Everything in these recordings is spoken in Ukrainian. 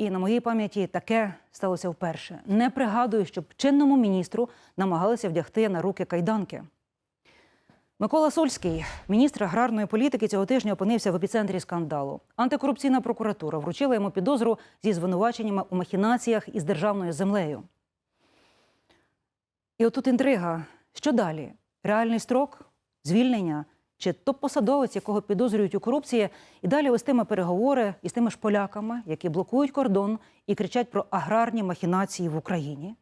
І на моїй пам'яті таке сталося вперше. Не пригадую, щоб чинному міністру намагалися вдягти на руки кайданки. Микола Сольський, міністр аграрної політики, цього тижня опинився в епіцентрі скандалу. Антикорупційна прокуратура вручила йому підозру зі звинуваченнями у махінаціях із державною землею. І отут інтрига. Що далі? Реальний строк, звільнення чи топ-посадовець, якого підозрюють у корупції, і далі вестиме переговори із тими ж поляками, які блокують кордон і кричать про аграрні махінації в Україні?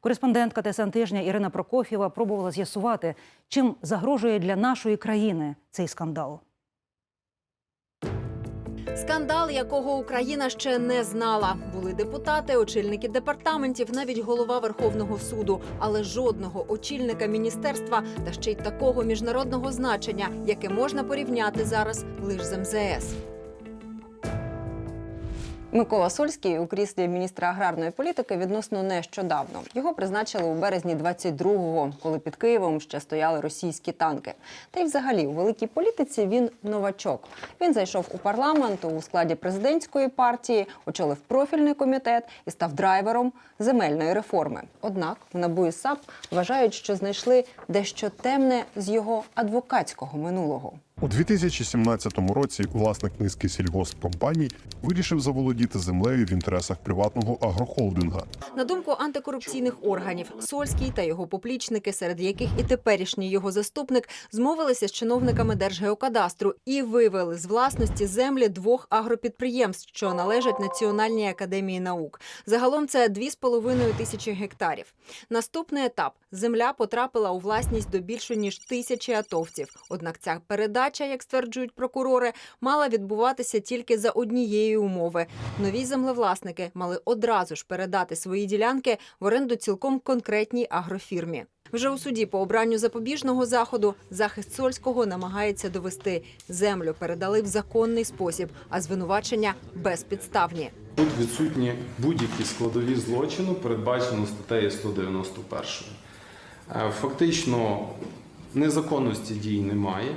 Кореспондентка ТСН тижня Ірина Прокофєва пробувала з'ясувати, чим загрожує для нашої країни цей скандал. Скандал, якого Україна ще не знала. Були депутати, очільники департаментів, навіть голова Верховного суду, але жодного очільника міністерства та ще й такого міжнародного значення, яке можна порівняти зараз лише з МЗС. Микола Сольський у кріслі міністра аграрної політики відносно нещодавно. Його призначили у березні 22-го, коли під Києвом ще стояли російські танки. Та й взагалі у великій політиці він новачок. Він зайшов у парламент у складі президентської партії, очолив профільний комітет і став драйвером земельної реформи. Однак в НАБУ САП вважають, що знайшли дещо темне з його адвокатського минулого. У 2017 році власник низки сільгоспкомпаній вирішив заволодіти землею в інтересах приватного агрохолдинга. На думку антикорупційних органів, Сольський та його поплічники, серед яких і теперішній його заступник, змовилися з чиновниками Держгеокадастру і вивели з власності землі двох агропідприємств, що належать Національній академії наук. Загалом це 2,5 тисячі гектарів. Наступний етап земля потрапила у власність до більше ніж тисячі атовців. Однак ця передача, як стверджують прокурори, мала відбуватися тільки за однієї умови. Нові землевласники мали одразу ж передати свої ділянки в оренду цілком конкретній агрофірмі. Вже у суді по обранню запобіжного заходу захист Сольського намагається довести землю передали в законний спосіб, а звинувачення безпідставні. Тут відсутні будь-які складові злочину, передбачено статтею 191. Е, Фактично незаконності дій немає.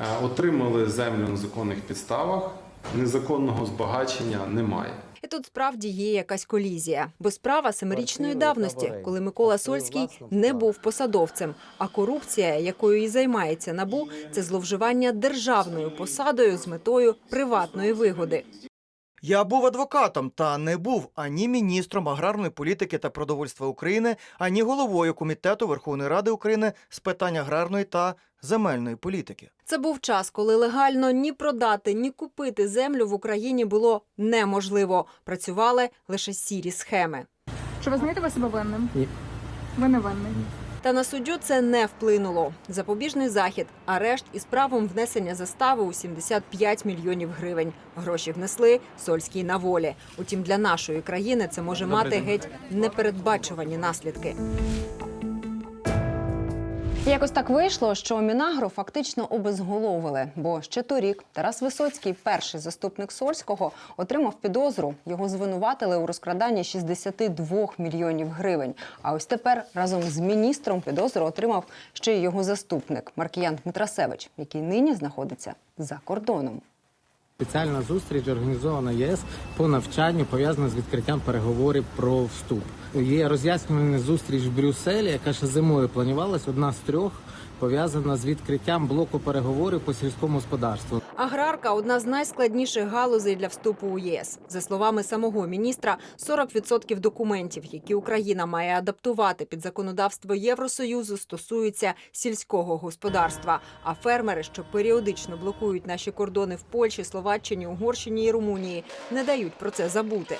Е, Отримали землю на законних підставах, незаконного збагачення немає. І тут справді є якась колізія, бо справа семирічної давності, коли Микола Сольський не був посадовцем. А корупція, якою і займається набу, це зловживання державною посадою з метою приватної вигоди. Я був адвокатом та не був ані міністром аграрної політики та продовольства України, ані головою комітету Верховної Ради України з питань аграрної та земельної політики. Це був час, коли легально ні продати, ні купити землю в Україні було неможливо. Працювали лише сірі схеми. Чи визнаєте ви себе винним? Ні. Ви не винний. Та на суддю це не вплинуло. Запобіжний захід, арешт із правом внесення застави у 75 мільйонів гривень. Гроші внесли Сольський на волі. Утім, для нашої країни це може мати геть непередбачувані наслідки. Якось так вийшло, що Мінагро фактично обезголовили, бо ще торік Тарас Висоцький, перший заступник Сольського, отримав підозру. Його звинуватили у розкраданні 62 мільйонів гривень. А ось тепер разом з міністром підозру отримав ще й його заступник Маркіян Дмитрасевич, який нині знаходиться за кордоном. Спеціальна зустріч організована ЄС по навчанню, пов'язана з відкриттям переговорів про вступ. Є роз'яснювальна зустріч в Брюсселі, яка ще зимою планувалась. Одна з трьох пов'язана з відкриттям блоку переговорів по сільському господарству. Аграрка одна з найскладніших галузей для вступу у ЄС. За словами самого міністра, 40% документів, які Україна має адаптувати під законодавство Євросоюзу, стосуються сільського господарства. А фермери, що періодично блокують наші кордони в Польщі, Словаччині, Угорщині і Румунії, не дають про це забути.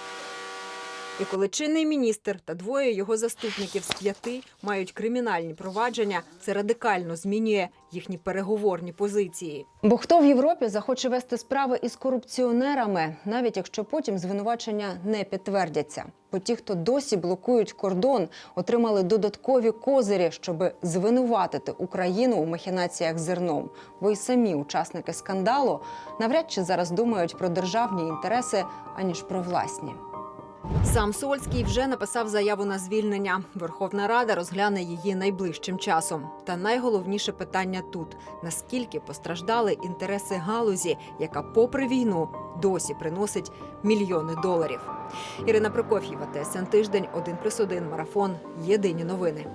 І коли чинний міністр та двоє його заступників з п'яти мають кримінальні провадження, це радикально змінює їхні переговорні позиції. Бо хто в Європі захоче вести справи із корупціонерами, навіть якщо потім звинувачення не підтвердяться? Бо ті, хто досі блокують кордон, отримали додаткові козирі, щоб звинуватити Україну у махінаціях зерном. Бо й самі учасники скандалу навряд чи зараз думають про державні інтереси аніж про власні. Сам Сольський вже написав заяву на звільнення. Верховна Рада розгляне її найближчим часом. Та найголовніше питання тут: наскільки постраждали інтереси галузі, яка, попри війну, досі приносить мільйони доларів. Ірина Прокоф'єва, ТСН Тиждень, 1+,1 марафон. Єдині новини.